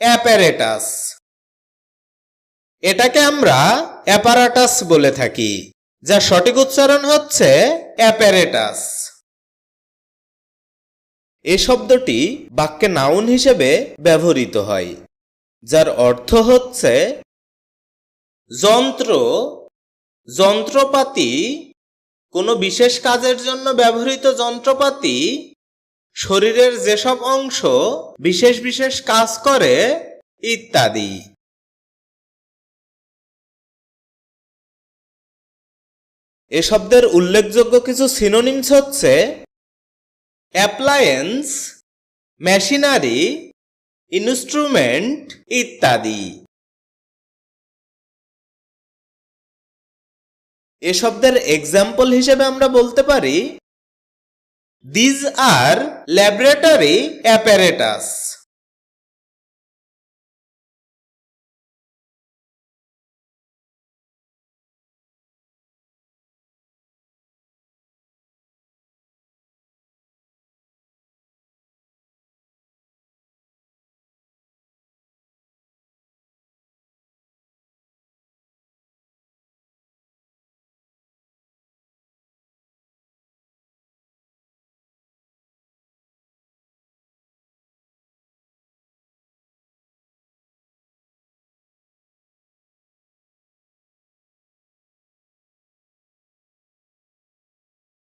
Apparatus. এটাকে আমরা অ্যাপারাটাস বলে থাকি, যা সঠিক উচ্চারণ হচ্ছে অ্যাপারেটাস। এ শব্দটি বাক্যে নাউন হিসেবে ব্যবহৃত হয়, যার অর্থ হচ্ছে যন্ত্র, যন্ত্রপাতি, কোনো বিশেষ কাজের জন্য ব্যবহৃত যন্ত্রপাতি শরীরের যেসব অংশ বিশেষ বিশেষ কাজ করে, ইত্যাদি। এ শব্দের উল্লেখযোগ্য কিছু সিনোনিমস হচ্ছে অ্যাপ্লায়েন্স মেশিনারি ইনস্ট্রুমেন্ট ইত্যাদি। এ শব্দের এক্সাম্পল হিসেবে আমরা বলতে পারি These are laboratory apparatus.